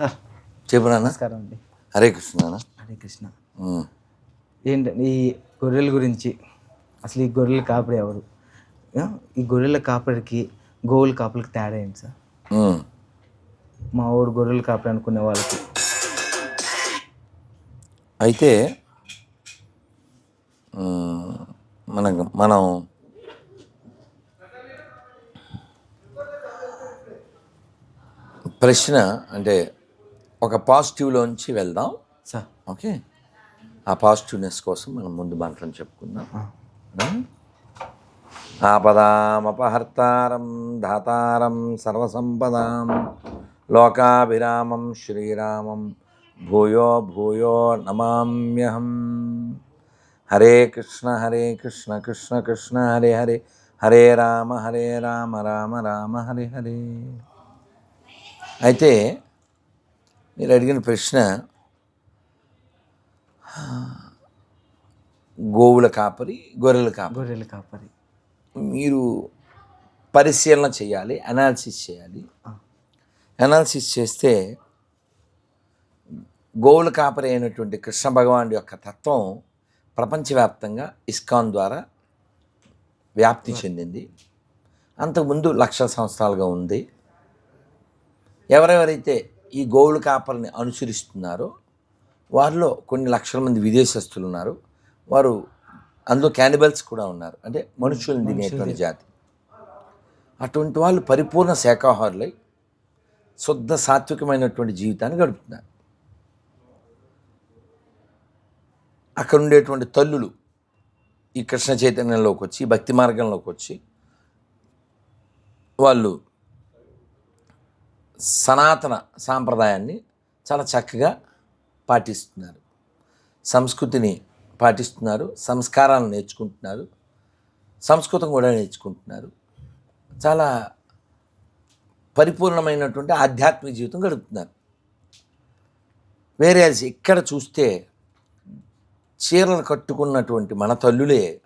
Sir. చెప్పు నాన్న. నమస్కారం అండి. హరే కృష్ణ నాన్న. హరే కృష్ణ. ఉమ్. ఏంటంటే ఈ గొర్రెల గురించి అసలు ఈ గొర్రెల కాపరి ఎవరు? ఆ? ఈ గొర్రెల కాపరికి గోవుల కాపరికి తేడా ఏంటి సార్? ఉమ్. మా ఊరు గొర్రెల కాపరి అనుకునే వాళ్ళకి. అయితే ఉమ్, మన మనం ప్రశ్న అంటే ఒక పాజిటివ్లోంచి వెళ్దాం. సార్. ఓకే? ఆ పాజిటివ్నెస్ కోసం మనం ముందు మాటలను చెప్పుకుందాం? ఆపదామపహర్తారం ధాతారం సర్వసంపదాం. లోకాభిరామం శ్రీరామం. భూయో భూయో నమామ్యహం. హరే కృష్ణ హరే కృష్ణ కృష్ణ కృష్ణ హరే హరే. హరే రామ హరే రామ రామ రామ హరే హరే. అయితే మీరు అడిగిన ప్రశ్న గోవుల కాపరి గొర్రెల కాపరి. గొర్రెల కాపరి. మీరు పరిశీలన చేయాలి అనాలిసిస్ చేయాలి. అనాలిసిస్ చేస్తే గోవుల కాపరి అయినటువంటి కృష్ణ భగవానుడి యొక్క తత్వం ప్రపంచవ్యాప్తంగా ఇస్కాన్ ద్వారా వ్యాప్తి చెందింది. అంతకుముందు లక్ష సంవత్సరాలుగా ఉంది. ఎవరెవరైతే ఈ గోవుల కాపరిని అనుసరిస్తున్నారో. వారిలో కొన్ని లక్షల మంది విదేశస్తులు ఉన్నారు. వారు అందులో క్యానిబల్స్ కూడా ఉన్నారు. అంటే మనుషులను తినేటువంటి జాతి. అటువంటి వాళ్ళు పరిపూర్ణ శాకాహారులై శుద్ధ సాత్వికమైనటువంటి జీవితాన్ని గడుపుతున్నారు. అక్కడ ఉండేటువంటి తల్లులు ఈ కృష్ణ చైతన్యంలోకి వచ్చి భక్తి మార్గంలోకి వచ్చి వాళ్ళు సనాతన సాంప్రదాయాన్ని చాలా చక్కగా పాటిస్తున్నారు. సంస్కృతిని పాటిస్తున్నారు సంస్కారాలను నేర్చుకుంటున్నారు సంస్కృతం కూడా నేర్చుకుంటున్నారు. చాలా పరిపూర్ణమైనటువంటి ఆధ్యాత్మిక జీవితం గడుపుతున్నారు. వేరే ఇక్కడ చూస్తే చీరలు కట్టుకున్నటువంటి మన తల్లులే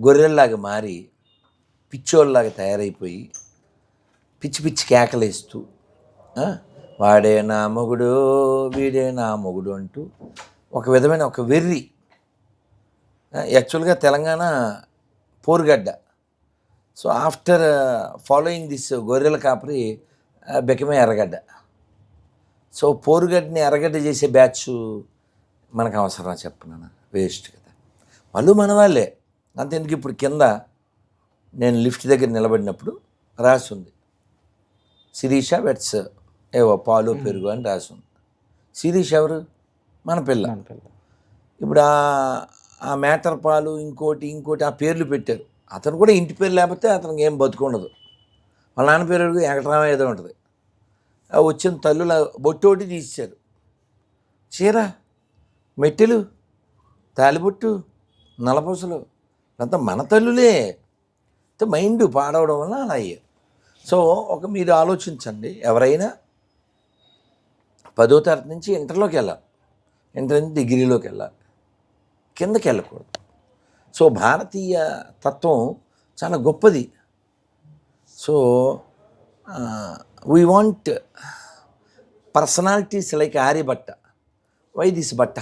గొర్రెల్లాగా మారి పిచ్చోళ్ళలాగా తయారైపోయి పిచ్చి పిచ్చి కేకలేస్తూ వాడే నా మొగుడు వీడే నా మొగుడు అంటూ ఒక విధమైన ఒక వెర్రి. యాక్చువల్గా తెలంగాణ పోరుగడ్డ. సో ఆఫ్టర్ ఫాలోయింగ్ దిస్ గొర్రెల కాపరి బెకమే ఎర్రగడ్డ. సో పోరుగడ్డని ఎర్రగడ్డ చేసే బ్యాచ్ మనకు అవసరం చెప్పను వేస్ట్ కదా. వాళ్ళు మన వాళ్ళే. అంతెందుకు ఇప్పుడు కింద నేను లిఫ్ట్ దగ్గర నిలబడినప్పుడు రాసి ఉంది. శిరీష వెట్స్. ఏవో పాలు పెరుగు అని రాసి ఉంది శిరీష్ ఎవరు? మన పిల్ల. ఇప్పుడు ఆ ఆ మేటర్ పాలు ఇంకోటి ఇంకోటి ఆ పేర్లు పెట్టారు. అతను కూడా ఇంటి పేరు లేకపోతే అతనికి ఏం బతుకుండదు వాళ్ళ నాన్న పేరు వెంకటరామ ఏదో ఉంటుంది. ఆ వచ్చిన తల్లుల బొట్టు ఒకటి తీశారు చీర మెట్టెలు తాలిబొట్టు నలపూసలు అంతా మన తల్లులే. మైండ్ పాడవడం వల్ల అలా అయ్యారు. సో ఒక మీరు ఆలోచించండి. ఎవరైనా పదో తరగతి నుంచి ఇంటర్లోకి వెళ్ళాలి. ఇంటర్ నుంచి డిగ్రీలోకి వెళ్ళాలి. కిందకి వెళ్ళకూడదు. సో భారతీయ తత్వం చాలా గొప్పది. So we want personalities like Aryabhatta why this బట్ట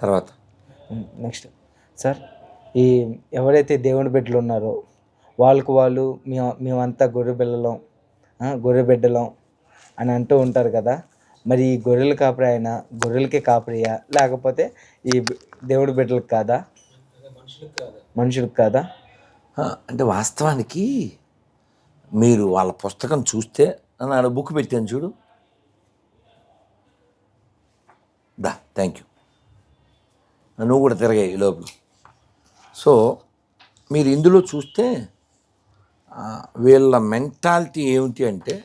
తర్వాత. నెక్స్ట్ సార్ ఈ ఎవరైతే దేవుని బిడ్డలు ఉన్నారో వాళ్ళకు వాళ్ళు మేము మేమంతా గొర్రె బిళ్ళలం గొర్రె బిడ్డలం అని అంటూ ఉంటారు కదా. మరి ఈ గొర్రెల కాపరి అయినా గొర్రెలకే కాపరియా? లేకపోతే ఈ దేవుడి బిడ్డలకు కాదా? మనుషులకు కాదా? అంటే వాస్తవానికి మీరు వాళ్ళ పుస్తకం చూస్తే నాడు బుక్ పెట్టాను చూడు. దా థ్యాంక్ యూ నువ్వు కూడా తిరగాయి లోపల. సో మీరు ఇందులో చూస్తే వీళ్ళ మెంటాలిటీ ఏమిటి అంటే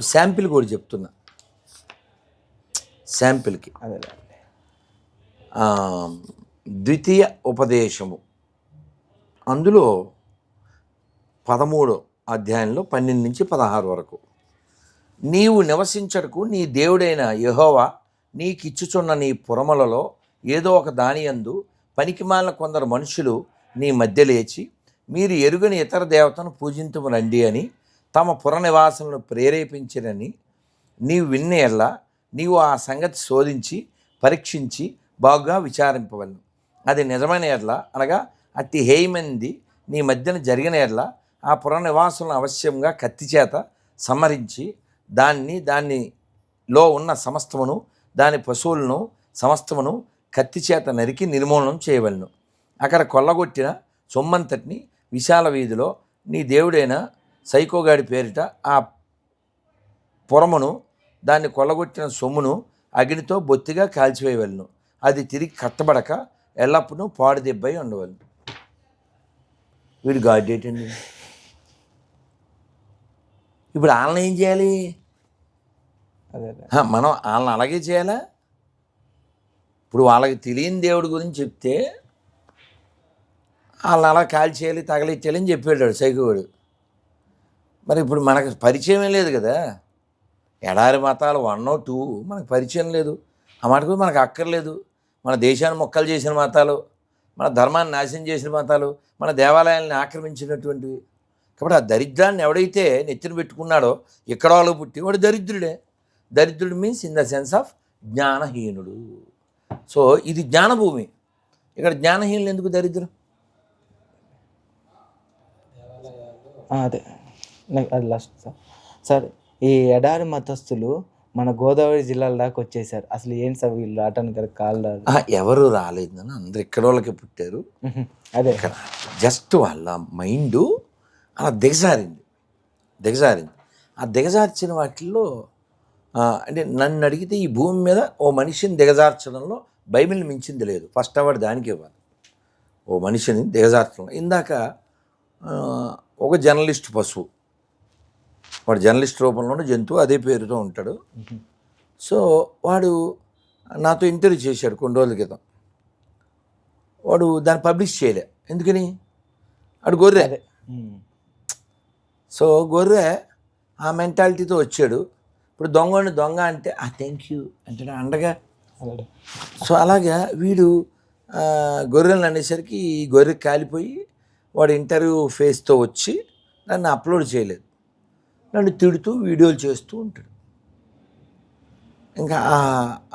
శాంపిల్ కూడా చెప్తున్నా. శాంపిల్కి. అదే ద్వితీయ ఉపదేశము. అందులో పదమూడో అధ్యాయంలో పన్నెండు నుంచి పదహారు వరకు. నీవు నివసించటకు నీ దేవుడైన యెహోవా నీకిచ్చుచున్న నీ పురములలో ఏదో ఒక దానియందు పనికిమాలిన కొందరు మనుషులు నీ మధ్య లేచి మీరు ఎరుగని ఇతర దేవతను పూజింతుము రండి అని తమ పుర నివాసులను ప్రేరేపించినని నీవు విన్న నీవు ఆ సంగతి శోధించి పరీక్షించి బాగుగా విచారింపవలను. అది నిజమైన ఎడ్ల అనగా అతి హేయమైనది నీ మధ్యన జరిగిన ఎడ్ల ఆ పుర నివాసులను అవశ్యంగా కత్తి చేత సంహరించి దాన్ని దానిలో ఉన్న సమస్తమును దాని పశువులను సమస్తమును కత్తి చేత నరికి నిర్మూలనం చేయవలను. అక్కడ కొల్లగొట్టిన సొమ్మంతటిని విశాల వీధిలో నీ దేవుడైన సైకోగాడి పేరిట ఆ పొరమును దాన్ని కొల్లగొట్టిన సొమ్మును అగ్నితో బొత్తిగా కాల్చివేయవలను. అది తిరిగి కట్టబడక ఎల్లప్పుడూ పాడు దెబ్బై ఉండవలను. వీడు గాడ్ డేట్ అండి. ఇప్పుడు వాళ్ళని ఏం చేయాలి? మనం వాళ్ళని అలాగే చేయాలా? ఇప్పుడు వాళ్ళకి తెలియని దేవుడి గురించి చెప్తే వాళ్ళని అలా కాల్చేయాలి తగలిచ్చేయాలి అని చెప్పేటాడు సైకోవాడు. మరి ఇప్పుడు మనకు పరిచయమే లేదు కదా? ఎడారి మతాలు వన్ ఓ టూ మనకు పరిచయం లేదు. ఆ కూడా మనకు అక్కర్లేదు. మన దేశాన్ని మొక్కలు చేసిన మతాలు మన ధర్మాన్ని నాశనం చేసిన మతాలు మన దేవాలయాల్ని ఆక్రమించినటువంటివి. కాబట్టి ఆ దరిద్రాన్ని ఎవడైతే నెత్తిన పెట్టుకున్నాడో ఎక్కడ వాళ్ళు పుట్టి వాడు దరిద్రుడే. దరిద్రుడు means in the sense of జ్ఞానహీనుడు. So ఇది జ్ఞానభూమి. ఇక్కడ జ్ఞానహీనులు ఎందుకు దరిద్రం? అదే. అది లాస్ట్ సార్. సార్ ఈ ఎడారి మతస్థులు మన గోదావరి జిల్లాల దాకా వచ్చేసారు. అసలు ఏంటి సార్ వీళ్ళు రావటానికి కారణాలు? ఆ, ఎవరు రాలేదని అందరు ఇక్కడ వాళ్ళకి పుట్టారు. అదే. ఇక్కడ జస్ట్ వాళ్ళ మైండ్ అలా దిగజారింది. దిగజారింది. ఆ దిగజార్చిన వాటిల్లో అంటే నన్ను అడిగితే ఈ భూమి మీద ఓ మనిషిని దిగజార్చడంలో బైబిల్ని మించింది లేదు. ఫస్ట్ అవార్డు దానికి ఇవ్వాలి. ఓ మనిషిని దిగజార్చడం ఇందాక ఒక జర్నలిస్ట్ పశువు. వాడు జర్నలిస్ట్ రూపంలోనే జంతువు అదే పేరుతో ఉంటాడు. సో వాడు నాతో ఇంటర్వ్యూ చేశాడు కొన్ని రోజుల క్రితం. వాడు దాన్ని పబ్లిష్ చేయలే. ఎందుకని? వాడు గొర్రె. సో గొర్రె ఆ మెంటాలిటీతో వచ్చాడు. ఇప్పుడు దొంగని దొంగ అంటే ఆ థ్యాంక్ యూ అంటే అండగా. సో అలాగా వీడు ఆ, గొర్రెలు అనేసరికి ఈ గొర్రె కాలిపోయి వాడు ఇంటర్వ్యూ ఫేస్తో వచ్చి నన్ను అప్లోడ్ చేయలేదు. నన్ను తిడుతూ వీడియోలు చేస్తూ ఉంటాడు. ఇంకా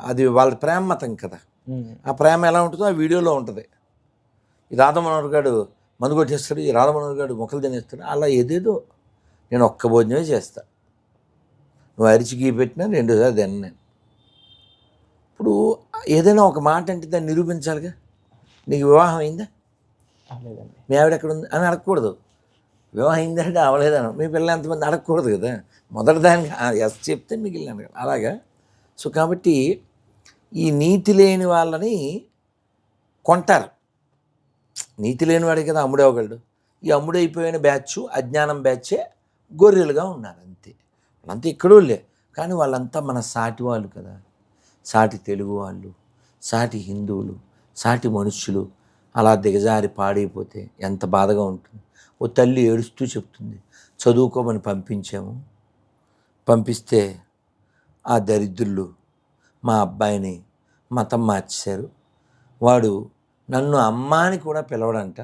అది వాళ్ళ ప్రేమ మతం కదా. ఆ ప్రేమ ఎలా ఉంటుందో ఆ వీడియోలో ఉంటుంది. ఈ రాధమనోహర్ గారు మందు కొట్టేస్తాడు ఈ రాధమనోహర్ గారు మొక్కలు తినేస్తాడు అలా ఏదేదో నేను ఒక్క భోజనమే చేస్తా. నువ్వు అరిచి గీ పెట్టినా రెండోసారి తిన్న నేను. ఇప్పుడు ఏదైనా ఒక మాట అంటే దాన్ని నిరూపించాలిగా? నీకు వివాహం అయిందా? మీ ఆవిడ ఎక్కడ ఉంది? అని అడగకూడదు. వివాహం అయిందంటే అవలేదను. మీ పిల్లలు ఎంతమంది అడగకూడదు కదా? మొదటి దానికి ఎస్ చెప్తే మిగిలిన. అలాగా? సో కాబట్టి ఈ నీతి లేని వాళ్ళని కొంటారు. నీతి లేని వాడే కదా అమ్ముడే ఒకళ్ళు ఈ అమ్ముడైపోయిన బ్యాచ్ అజ్ఞానం బ్యాచే గొర్రెలుగా ఉన్నారు అంతే. వాళ్ళంతా ఇక్కడోళ్ళే కానీ వాళ్ళంతా మన సాటి వాళ్ళు కదా. సాటి తెలుగు వాళ్ళు సాటి హిందువులు సాటి మనుషులు అలా దిగజారి పాడైపోతే ఎంత బాధగా ఉంటుంది. ఓ తల్లి ఏడుస్తూ చెప్తుంది చదువుకోమని పంపించాము. పంపిస్తే ఆ దరిద్రులు మా అబ్బాయిని మతం మార్చేశారు. వాడు నన్ను అమ్మ అని కూడా పిలవడంట.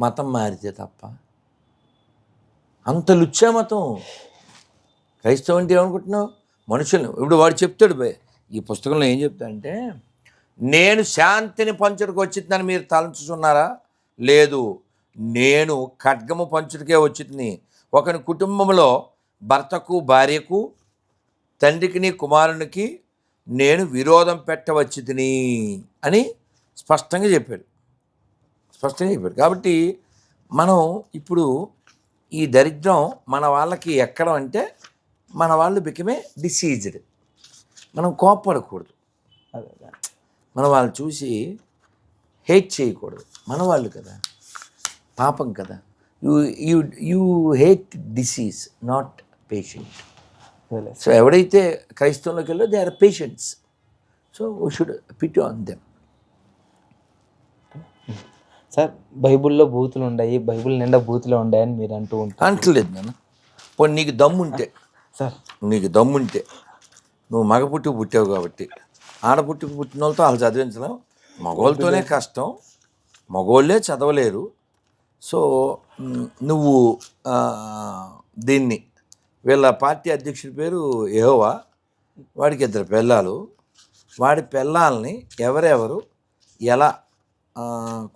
మతం మారితే తప్ప. అంత లుచ్చా మతం క్రైస్తవం అంటే ఏమనుకుంటున్నావు? మనుషులను. ఇప్పుడు వాడు చెప్తాడు బే ఈ పుస్తకంలో ఏం చెప్తాడంటే నేను శాంతిని పంచుడికి వచ్చిందని మీరు తలంచుతున్నారా లేదు. నేను ఖడ్గము పంచుడికే వచ్చింది ఒకని కుటుంబంలో భర్తకు భార్యకు తండ్రికిని కుమారునికి నేను విరోధం పెట్టవచ్చితిని అని స్పష్టంగా చెప్పాడు. స్పష్టంగా చెప్పాడు. కాబట్టి మనం ఇప్పుడు ఈ దరిద్రం మన వాళ్ళకి ఎక్కడం అంటే మన వాళ్ళు బికమే డిసీజ్డ్ మనం కోప్పడకూడదు. అదే మనం వాళ్ళు చూసి హేట్ చేయకూడదు. మన వాళ్ళు కదా. పాపం కదా. You you you hate disease not patient so ఎవడైతే క్రైస్తవంలోకి వెళ్ళో they are patients so we should pity on them sir బైబిల్లో బూతులు ఉన్నాయి బైబిల్ నిండా బూతులు ఉన్నాయని మీరు అంటూ ఉంటారు. అంటలేదు నాన్న. పోనీ నీకు దమ్ముంటే. సార్. నీకు దమ్ముంటే. నువ్వు మగ పుట్టి పుట్టావు కాబట్టి. ఆడపుట్టి పుట్టిన వాళ్ళతో వాళ్ళు చదివించడం మగవాళ్ళతోనే కష్టం. మగవాళ్ళే చదవలేరు. సో నువ్వు దీన్ని వీళ్ళ పార్టీ అధ్యక్షుడి పేరు యెహోవా. వాడికి ఇద్దరు పిల్లలు. వాడి పిల్లల్ని ఎవరెవరు ఎలా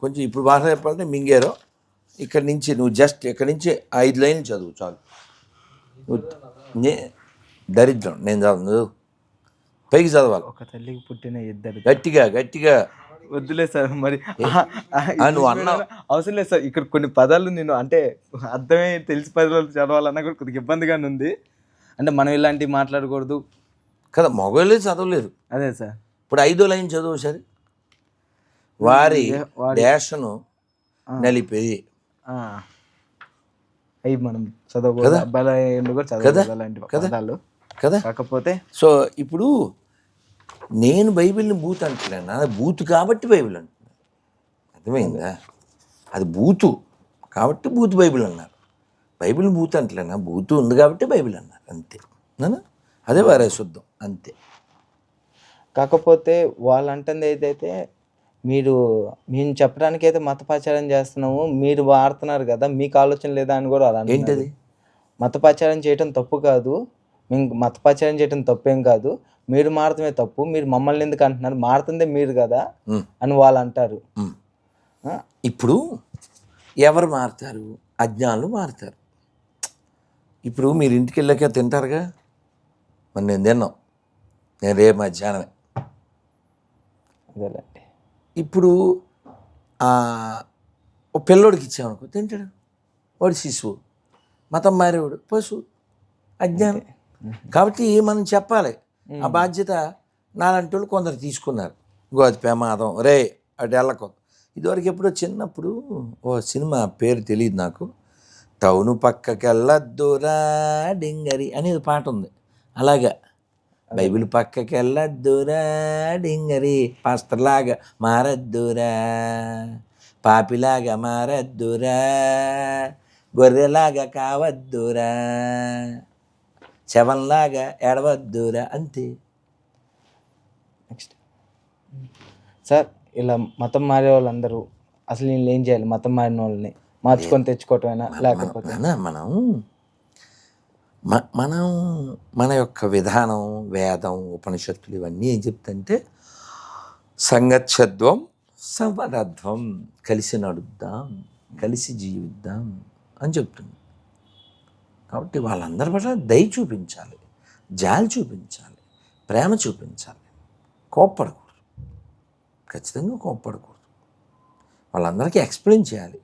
కొంచెం ఇప్పుడు చెప్పాలంటే మింగేరో ఇక్కడి నుంచి నువ్వు జస్ట్ ఇక్కడి నుంచి ఐదు లైన్లు చదువు చాలు. నే దరిద్రం. నేను చదువు పైకి చదవాలి. ఒక తల్లికి పుట్టిన ఇద్దరు గట్టిగా గట్టిగా. వద్దులే సార్ మరి నువ్వు అన్నావు. అవసరం లేదు సార్ ఇక్కడ కొన్ని పదాలు నేను అంటే అర్థమే తెలిసి పదాలు చదవాలన్నా కూడా కొద్దిగా ఇబ్బందిగానే ఉంది. అంటే మనం ఇలాంటివి మాట్లాడకూడదు. కదా మగవాళ్ళే చదవలేదు అదే సార్. ఇప్పుడు ఐదో లైన్ చదువు సరే వారి వారి- డాషను నలిపి ఆ. అవి మనం చదవకూడదు. అబ్బాయిలు కూడా చదవకూడదు అలాంటి పదాలు. కదా? కాకపోతే సో ఇప్పుడు నేను బైబిల్ని బూత్ అంటలేనా? అది బూత్ కాబట్టి బైబిల్ అంటున్నాను అర్థమైందా? అది బూతు కాబట్టి బూత్ బైబిల్ అన్నారు. బైబిల్ బూత్ అంటలేనా? బూతు ఉంది కాబట్టి బైబిల్ అన్నారు. అంతే? అదే వారే శుద్ధం అంతే. కాకపోతే వాళ్ళు అంటుంది ఏదైతే మీరు మేము చెప్పడానికి అయితే మతపాచారం చేస్తున్నాము మీరు వాడుతున్నారు కదా మీకు ఆలోచన లేదా అని కూడా అలా. ఏంటది? మతపాచారం చేయటం తప్పు కాదు మేము మతపాచారం చేయటం తప్పేం కాదు మీరు మారటమే తప్పు మీరు మమ్మల్ని ఎందుకు అంటున్నారు మారుతుందే మీరు కదా అని వాళ్ళు అంటారు? ఇప్పుడు ఎవరు మారుతారు? అజ్ఞానులు మారుతారు. ఇప్పుడు మీరు ఇంటికి వెళ్ళాక తింటారుగా? మరి నేను తిన్నాం. నేను రేపు మధ్యాహ్నమే. అదేలేండి ఇప్పుడు పిల్లోడికి ఇచ్చామనుకో తింటాడు. వాడు శిశువు. మతం మారేవాడు. పశువు. అజ్ఞానం. కాబట్టి మనం చెప్పాలి. ఆ బాధ్యత నాలంటి వాళ్ళు కొందరు తీసుకున్నారు. అది ప్రమాదం రే అటు వెళ్ళకు ఇదివరకు ఎప్పుడో చిన్నప్పుడు ఓ సినిమా పేరు తెలియదు నాకు. టౌను పక్కకెళ్ళద్దురా డింగరి అనేది పాట ఉంది. అలాగా. బైబిల్ పక్కకెళ్ళద్దురా డింగరి. పాస్టర్లాగా మారద్దురా. పాపిలాగా మారద్దురా. గొర్రెలాగా కావద్దురా. శవంలాగా ఎడవద్దురా అంతే. నెక్స్ట్. సార్ ఇలా మతం మారే వాళ్ళందరూ అసలు వీళ్ళు ఏం చేయాలి? మతం మారిన వాళ్ళని మార్చుకొని తెచ్చుకోవటమేనా? లేకపోతే మనం మ- మనం మన యొక్క విధానం వేదం ఉపనిషత్తులు ఇవన్నీ ఏం చెప్తుంటే సంగచ్చత్వం సమరధ్వం కలిసి నడుద్దాం కలిసి జీవిద్దాం అని చెప్తుంది. కాబట్టి వాళ్ళందరి పట్ల దయ చూపించాలి జాలి చూపించాలి ప్రేమ చూపించాలి. కోప్పడకూడదు. ఖచ్చితంగా కోప్పడకూడదు. వాళ్ళందరికీ ఎక్స్ప్లెయిన్ చేయాలి.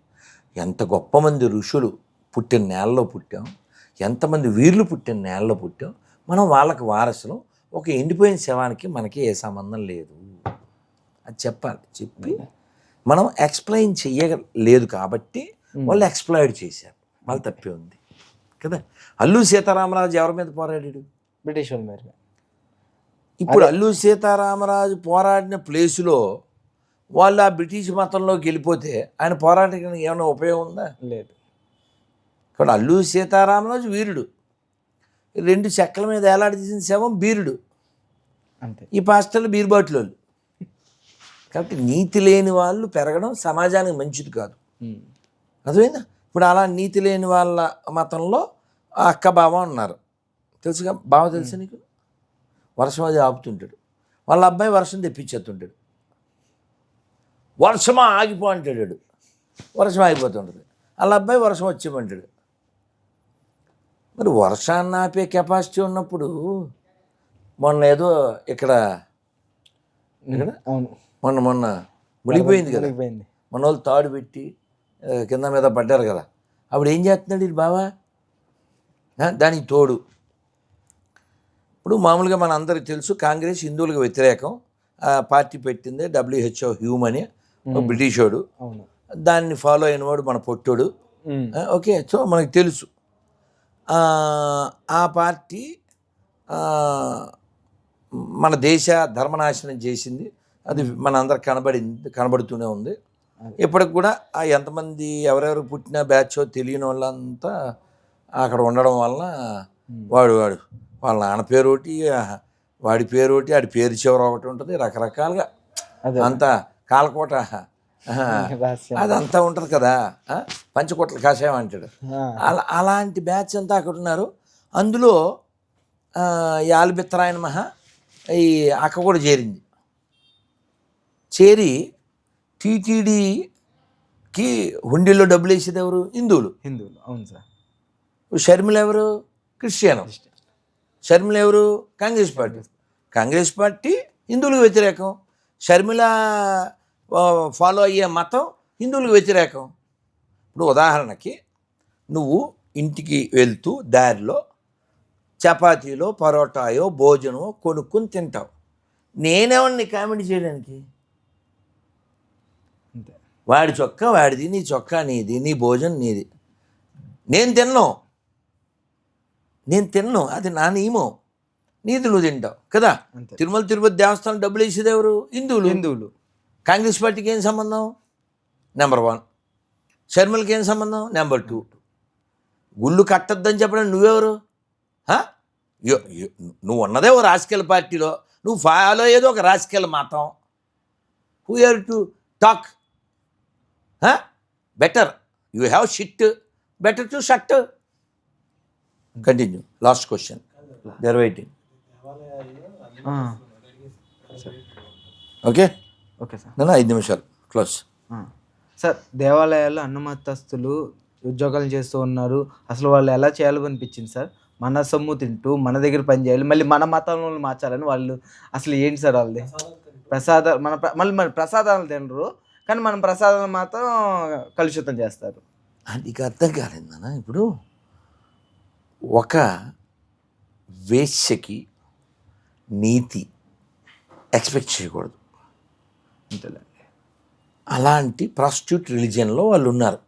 ఎంత గొప్ప మంది ఋషులు పుట్టిన నేలలో పుట్టాం. ఎంతమంది వీర్లు పుట్టిన నేలలో పుట్టాం మనం వాళ్ళకి వారసులం ఒక ఎండిపోయిన శవానికి మనకి ఏ సంబంధం లేదు. అది చెప్పాలి చెప్పి మనం ఎక్స్ప్లెయిన్ చెయ్యలేదు కాబట్టి వాళ్ళు ఎక్స్ప్లాయిడ్ చేశారు వాళ్ళు తప్పే ఉంది. కదా? అల్లు సీతారామరాజు ఎవరి మీద పోరాడాడు? బ్రిటిష్ వాళ్ళ మీద. ఇప్పుడు అల్లు సీతారామరాజు పోరాడిన ప్లేసులో వాళ్ళు ఆ బ్రిటిష్ మతంలోకి వెళ్ళిపోతే ఆయన పోరాటానికి ఏమైనా ఉపయోగం ఉందా? లేదు. కాబట్టి అల్లు సీతారామరాజు వీరుడు. రెండు చెక్కల మీద ఏలాడదీసిన శవం బీరుడు. అంతే. ఈ పాస్టర్లు బీరుబాట్లు వాళ్ళు కాబట్టి నీతి లేని వాళ్ళు పెరగడం సమాజానికి మంచిది కాదు. అర్థమైందా? ఇప్పుడు అలా నీతి లేని వాళ్ళ మతంలో అక్క బావ ఉన్నారు. తెలుసుగా బావ తెలుసా నీకు? వర్షం అది ఆపుతుంటాడు. వాళ్ళ అబ్బాయి వర్షం తెప్పించేస్తుంటాడు. వర్షమా ఆగిపో అంటాడు. వర్షం ఆగిపోతుంటుంది. వాళ్ళ అబ్బాయి వర్షం వచ్చేయమంటాడు. మరి వర్షాన్ని ఆపే కెపాసిటీ ఉన్నప్పుడు మొన్న ఏదో ఇక్కడ అవును. మొన్న మొన్న మునిగిపోయింది కదా. మునిగిపోయింది. మన వాళ్ళు తాడు పెట్టి కింద మీద పడ్డారు కదా. అప్పుడు ఏం చేస్తున్నాడు ఇది బావా? దానికి తోడు. ఇప్పుడు మామూలుగా మన అందరికి తెలుసు కాంగ్రెస్ హిందువులకు వ్యతిరేకం. ఆ పార్టీ పెట్టింది డబ్ల్యూహెచ్ఓ హ్యూమ్ అని ఒక బ్రిటిషోడు. దాన్ని ఫాలో అయినవాడు మన పొట్టోడు. ఓకే సో మనకు తెలుసు. ఆ, పార్టీ మన దేశ ధర్మనాశనం చేసింది. అది మన అందరికి కనబడింది కనబడుతూనే ఉంది. ఇప్పటికి కూడా ఆ ఎంతమంది ఎవరెవరు పుట్టిన బ్యాచ్ తెలియని వాళ్ళంతా అక్కడ ఉండడం వలన వాడు వాడు వాళ్ళ నాన్న పేరు ఒకటి వాడి పేరు ఒకటి వాడి పేరు చివర ఒకటి ఉంటుంది రకరకాలుగా. అంతా కాలకోట అదంతా ఉంటుంది కదా? పంచకోట్ల కాషాయం అంటాడు. అలా అలాంటి బ్యాచ్ అంతా అక్కడ ఉన్నారు. అందులో ఆ, యాలిబిత్రాయన మహా ఈ అక్క కూడా చేరింది. చేరి టీటీడీకి హుండీలో డబ్బులు వేసేది ఎవరు? హిందువులు. హిందువులు. అవును సార్. షర్మిల ఎవరు? క్రిస్టియన్. షర్మిల ఎవరు? కాంగ్రెస్ పార్టీ. కాంగ్రెస్ పార్టీ హిందువులకు వ్యతిరేకం. షర్మిల ఫాలో అయ్యే మతం హిందువులకు వ్యతిరేకం. ఇప్పుడు ఉదాహరణకి నువ్వు ఇంటికి వెళ్తూ దారిలో చపాతీలో పరోటాయో భోజనమో కొనుక్కుని తింటావు. నేనేమన్నా నీ కామెంట్ చేయడానికి? వాడి చొక్కా వాడిది నీ చొక్కా నీది నీ భోజనం నీది. నేను తిన్నాను నేను తిన్నాను అది నా నియమం. నీది నువ్వు తింటావు. కదా? తిరుమల తిరుపతి దేవస్థానం డబ్బులు వేసేది ఎవరు? హిందువులు. హిందువులు. కాంగ్రెస్ పార్టీకి ఏం సంబంధం? నెంబర్ వన్ షర్మిలకి ఏం సంబంధం? నెంబర్ టూ గుళ్ళు కట్టద్దని చెప్పడం నువ్వెవరు? నువ్వు ఉన్నదే ఓ రాజకీయ పార్టీలో. నువ్వు ఫాలో అయ్యేది ఒక రాజకీయ మతం. Who are to talk better you have shit better to shut continue last question there waiting okay okay sir. నన్ను ఐదు నిమిషాలు. క్లోజ్. సార్ దేవాలయాల్లో అన్నమతస్తులు ఉద్యోగాలు చేస్తూ ఉన్నారు. అసలు వాళ్ళు ఎలా చేయాలనిపించింది సార్? మన సొమ్ము తింటూ మన దగ్గర పని చేయాలి మళ్ళీ మన మతంలో మార్చాలని వాళ్ళు అసలు ఏంటి సార్ వాళ్ళది? ప్రసాద మన మళ్ళీ మన ప్రసాదాలు తినరు కానీ మనం ప్రసాదాలు మాత్రం కలుషితం చేస్తారు. నీకు అర్థం కాలేదన్నా ఇప్పుడు ఒక వేశ్యకి నీతి ఎక్స్పెక్ట్ చేయకూడదు. అంతేలేండి అలాంటి ప్రాస్టిట్యూట్ రిలీజియన్లో వాళ్ళు ఉన్నారు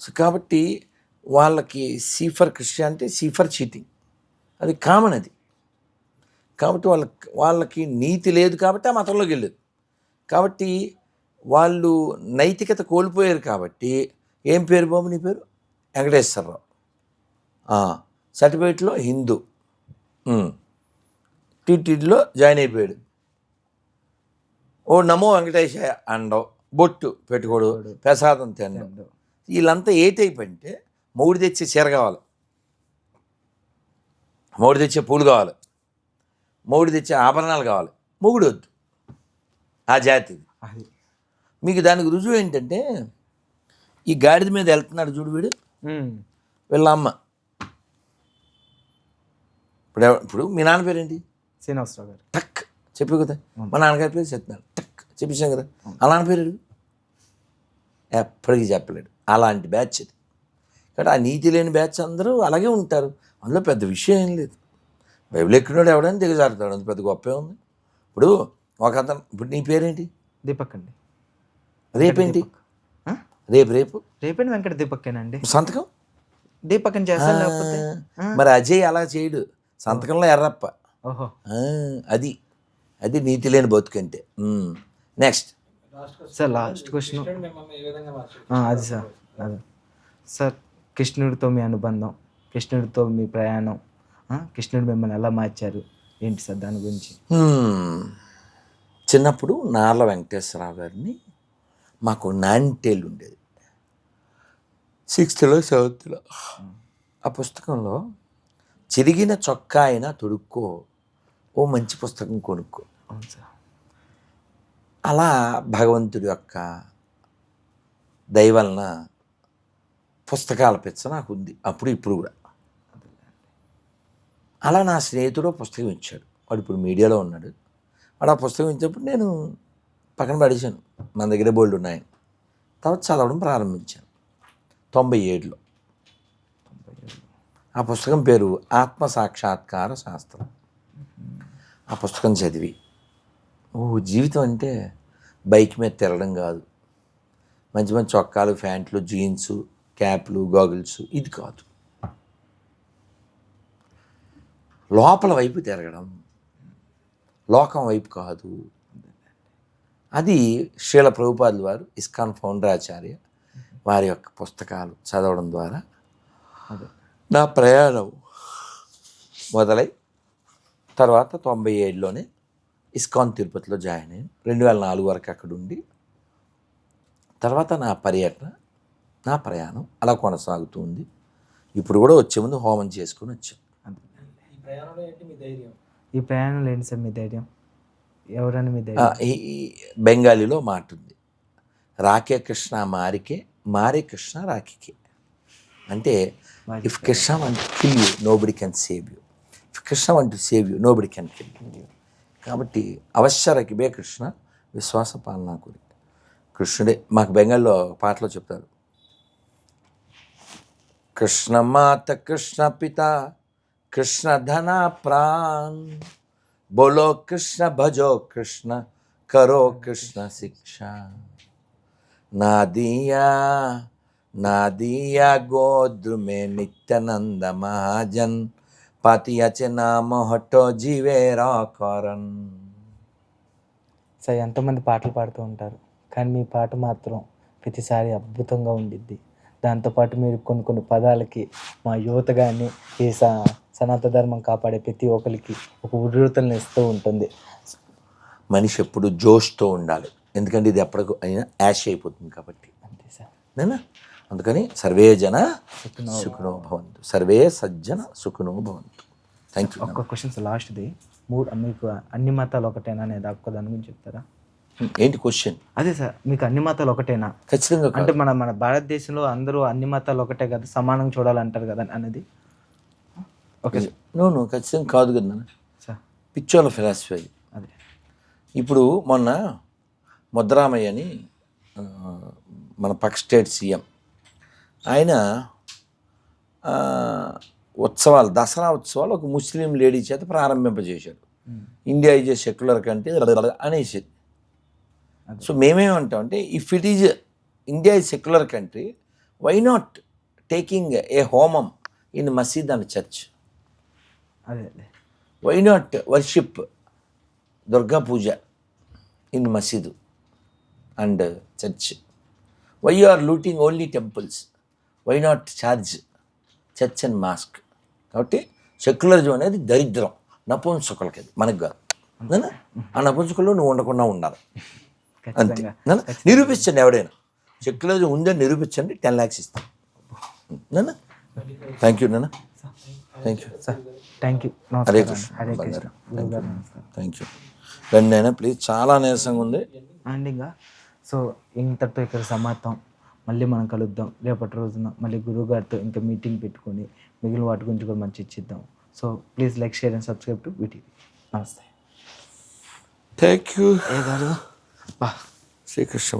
సో కాబట్టి వాళ్ళకి C for Christianity C for cheating. అది కామన్ అది. కాబట్టి వాళ్ళకి వాళ్ళకి నీతి లేదు కాబట్టి ఆ మతంలోకి వెళ్ళదు కాబట్టి వాళ్ళు నైతికత కోల్పోయారు కాబట్టి ఏం పేరు బాబు నీ పేరు? వెంకటేశ్వరరావు. సర్టిఫికేట్లో హిందూ. టీటీడీలో జాయిన్ అయిపోయాడు. ఓ నమో వెంకటేశ అండవు బొట్టు పెట్టుకోడు ప్రసాదం తినడం. వీళ్ళంతా ఏ టైప్ అంటే మొగుడు తెచ్చే చీర కావాలి. మొగుడు తెచ్చే పూలు కావాలి. మొగుడు తెచ్చే ఆభరణాలు కావాలి. మొగుడు వద్దు. ఆ జాతిది మీకు దానికి రుజువు ఏంటంటే ఈ గాడిద మీద వెళ్తున్నాడు చూడు వీడు. వీళ్ళ అమ్మ. ఇప్పుడు ఇప్పుడు మీ నాన్న పేరేంటి? శ్రీనివాసరావు గారు. టక్. చెప్పు కదా? మా నాన్నగారి పేరు చెప్తున్నాను టక్ చెప్పేసాం కదా? నాన్న పేరు. ఎప్పటికీ చెప్పలేడు. అలాంటి బ్యాచ్ ఇది కాబట్టి ఆ నీతి లేని బ్యాచ్ అందరూ అలాగే ఉంటారు. అందులో పెద్ద విషయం ఏం లేదు. బైబిల్ ఎక్కినోడు ఎవడని దిగజారుతాడు. అంత పెద్ద గొప్పే ఉంది. ఇప్పుడు ఒక అతను ఇప్పుడు నీ పేరేంటి? దీపక్ అండి. రేపేంటి? రేపు రేపు? రేపేంటి వెంకట దీపక్కేనండి? సంతకం? దీపక్ అని చేస్తాను మరి అజయ్ అలా చేయడు. సంతకంలో ఎర్రప్ప. ఓహో. అది. అది నీతి లేని బతుకంటే. నెక్స్ట్ సార్ లాస్ట్ క్వశ్చన్ అది సార్ అదే. సార్ కృష్ణుడితో మీ అనుబంధం కృష్ణుడితో మీ ప్రయాణం కృష్ణుడు మిమ్మల్ని ఎలా మార్చారు? ఏంటి సార్ దాని గురించి. చిన్నప్పుడు నార్ల వెంకటేశ్వరరావు గారిని మాకు నాంటేలు ఉండేది. సిక్స్త్లో సెవెంత్లో ఆ పుస్తకంలో చిరిగిన చొక్కా అయినా తొడుక్కో ఓ మంచి పుస్తకం కొనుక్కో. అవును సార్. అలా భగవంతుడి యొక్క దయవలన పుస్తకాల పిచ్చ నాకు ఉంది అప్పుడు ఇప్పుడు కూడా. అలా నా స్నేహితుడు పుస్తకం ఇచ్చాడు. వాడు ఇప్పుడు మీడియాలో ఉన్నాడు. వాడు ఆ పుస్తకం ఇచ్చినప్పుడు నేను పక్కన పడేశాను. మన దగ్గర బోల్డ్ ఉన్నాయని తర్వాత చదవడం ప్రారంభించాను. తొంభై ఏడులో. ఆ పుస్తకం పేరు ఆత్మ సాక్షాత్కార శాస్త్రం. ఆ పుస్తకం చదివి ఓ జీవితం అంటే బైక్ మీద తిరగడం కాదు. మంచి మంచి చొక్కాలు ప్యాంట్లు జీన్స్ క్యాప్లు గాగుల్స్ ఇది కాదు. లోపల వైపు తిరగడం లోకం వైపు కాదు. అది శ్రీల ప్రభుపాదుల వారు ఇస్కాన్ ఫౌండర్ ఆచార్య వారి యొక్క పుస్తకాలు చదవడం ద్వారా నా ప్రయాణం మొదలై తర్వాత తొంభై ఏడులోనే ఇస్కాన్ తిరుపతిలో జాయిన్ అయ్యాను. రెండు వేల నాలుగు వరకు అక్కడ ఉండి తర్వాత నా పర్యటన నా ప్రయాణం అలా కొనసాగుతూ ఉంది. ఇప్పుడు కూడా వచ్చే ముందు హోమం చేసుకుని వచ్చాం ఈ ప్రయాణంలో ఏంటి సార్ మీ ధైర్యం. ఎవరని మీ ధైర్యం. ఈ ఈ బెంగాలీలో మాట ఉంది. రాకే కృష్ణ మారికే మారే కృష్ణ రాకికే అంటే if Krishna want kill you nobody can save you if Krishna want to save you nobody can kill you కాబట్టి అవశ్యరకిబే కృష్ణ విశ్వాస పాలన గురి కృష్ణుడే మాకు బెంగాల్లో పాటలో చెప్తారు. కృష్ణ మాత కృష్ణ పిత కృష్ణ ధన ప్రాణ్. బోలో కృష్ణ భజో కృష్ణ కరో కృష్ణ శిక్ష. నాదియా నాదియా గోద్రుమే నిత్యనంద మహాజన్. পাতিয়াছে নাম হট্ট జీవేరా కారన్ సార్ ఎంతోమంది పాటలు పాడుతూ ఉంటారు కానీ మీ పాట మాత్రం ప్రతిసారి అద్భుతంగా ఉండిద్ది. దాంతోపాటు మీరు కొన్ని కొన్ని పదాలకి మా యువత కానీ ఈ సనాతన ధర్మం కాపాడే ప్రతి ఒక్కరికి ఒక ఉధృతలను ఇస్తూ ఉంటుంది. మనిషి ఎప్పుడు జోష్తో ఉండాలి. ఎందుకంటే ఇది ఎప్పటికూ అయినా యాష్ అయిపోతుంది కాబట్టి. అంతే సార్. నేనా? అందుకని సర్వే జన సుఖినో భవంతు. సర్వే సజ్జన సుఖినో భవంతు. థ్యాంక్ యూ ఒక్క క్వశ్చన్ సార్ లాస్ట్ది మూడు మీకు అన్ని మతాలు ఒకటేనా అనేది ఒక్క దాని గురించి చెప్తారా? ఏంటి క్వశ్చన్ అదే సార్ మీకు అన్ని మతాలు ఒకటేనా? ఖచ్చితంగా. అంటే మన మన భారతదేశంలో అందరూ అన్ని మతాలు ఒకటే కదా సమానంగా చూడాలంటారు కదా అనేది ఓకే సార్. నో నో ఖచ్చితంగా కాదు కదా పిచ్చోళ్ళ ఫిలాసఫీ అది. అదే. ఇప్పుడు మొన్న ముద్రామయ్య అని మన పక్క స్టేట్ సీఎం ఆయన ఉత్సవాలు దసరా ఉత్సవాలు ఒక ముస్లిం లేడీ చేత ప్రారంభింపజేశాడు. India is a secular country అనేసి. సో మేమేమంటాం అంటే if it is India is secular country why not taking a homam in మసీద్ అండ్ చర్చ్ అదే అదే. Why not worship Durga puja in మసీదు and church why are looting only temples why not charge church and mosque కాబట్టి secularism అనేది దరిద్రం. నపుంసకులకి అది. మనకు కాదు? ఆ నపుంసకుల్లో నువ్వు ఉండకుండా ఉండాలి. అంతే? నిరూపించండి ఎవడైనా సెక్యులరిజం ఉందని నిరూపించండి. టెన్ ల్యాక్స్ ఇస్తాం. నాన్న థ్యాంక్ యూ నాన్న thank you sir thank you Hare Krishna Hare thank you రండి అయినా ప్లీజ్ చాలా నీరసంగా ఉంది. అండ్ ఇంకా సో ఇంతటితో ఇక్కడ సమాప్తం. మళ్ళీ మనం కలుద్దాం. రేపటి రోజున మళ్ళీ గురువు గారితో ఇంకా మీటింగ్ పెట్టుకొని మిగిలిన వాటి గురించి కూడా మంచి ఇచ్చిద్దాం. So please like share and subscribe to VTV నమస్తే. థ్యాంక్ యూ ఏ గారు బా. శ్రీకృష్ణ